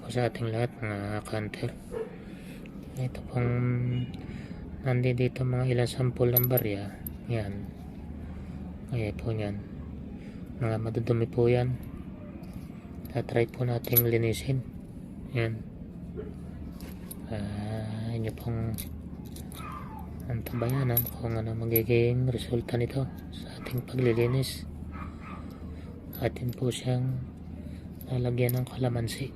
po sa ating lahat mga kanter. Ito pong nandito dito mga ilang sampol ng barya. Yan. Ayan po yan. Mga madudumi po yan. Tatry po nating linisin. Yan. Ah, inyo pong antabayanan kung ano magiging resulta nito sa ating paglilinis. Atin po siyang lalagyan ng kalamansi.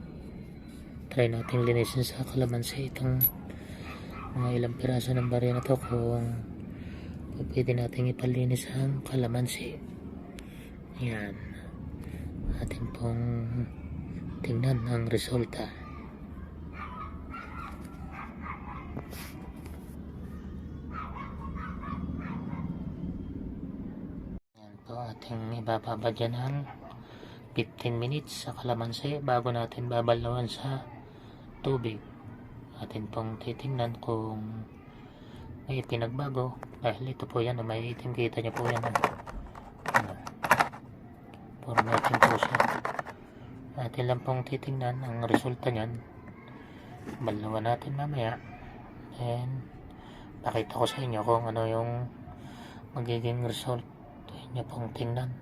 Try nating linisin sa kalamansi itong mga ilang piraso ng barya na to kung pwede nating ipalinis ang kalamansi. Yan. Atin pong tingnan ang resulta. Yan po ating ibababa dyan ng 15 minutes sa kalamansi bago natin babalawan sa tubig. Atin pong titingnan kung may pinagbago dahil ito po yan may itim. Kita niyo po yan ano? Puro itim po siya. Atin lang pong titingnan ang resulta niyan. Balawan natin mamaya. Then pakita ko sa inyo kung ano yung magiging result. Inyo pong tingnan.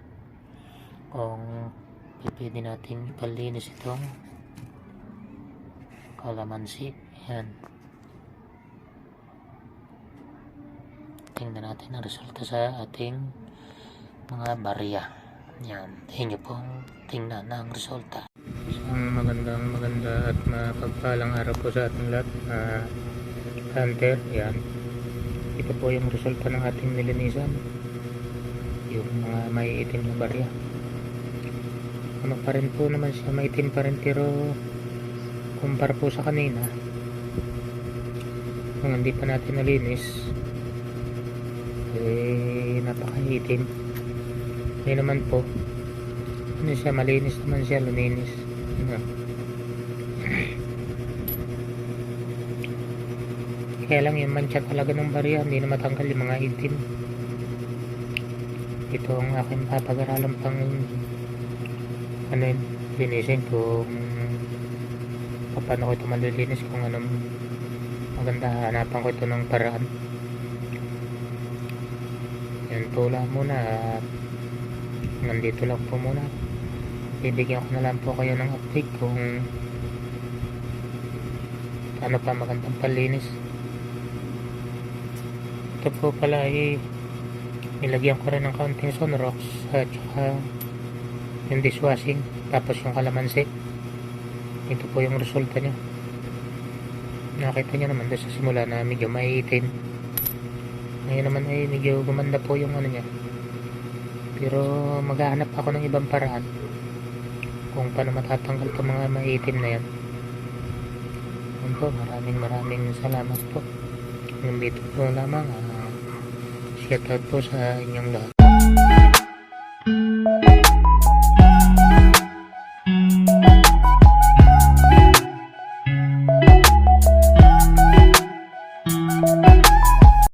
Kung pwede natin ipalinis itong kalamansi. Yan tingnan natin ang resulta sa ating mga barya. Yan inyo pong tingnan ang resulta. Isang magandang maganda at mapagpalang araw po sa ating lahat uh, hunter. Yan ito po yung resulta ng ating nilinisan. Yung mga may itim na barya ano pa rin po naman siya maitim pa rin pero kumpara po sa kanina kung hindi pa natin nalinis eh napakaitim hindi naman po. Ano siya malinis naman siya luminis. Ano. kaya lang yung mancha talaga ng barya hindi na matanggal yung mga itim ito ang aking papag-aralan pang ano yun linisin kung paano ko ito malilinis kung anong maganda hanapan ko ito ng paraan. Yan lang muna at nandito lang po muna. Bibigyan ko na lang po kayo ng update kung ano pa magandang panlinis ito po pala ay nilagyan ko rin ng kaunting sunrox at saka yung dishwashing tapos yung kalamansi. Ito po yung resulta niya. Nakita niyo naman doon sa simula na medyo maiitim ngayon naman ay medyo gumanda po yung ano niya. Pero maghahanap ako ng ibang paraan kung paano matatanggal itong mga maiitim na yan. Yun po maraming maraming salamat po. Yung dito po lamang uh, shout out po sa inyong lahat you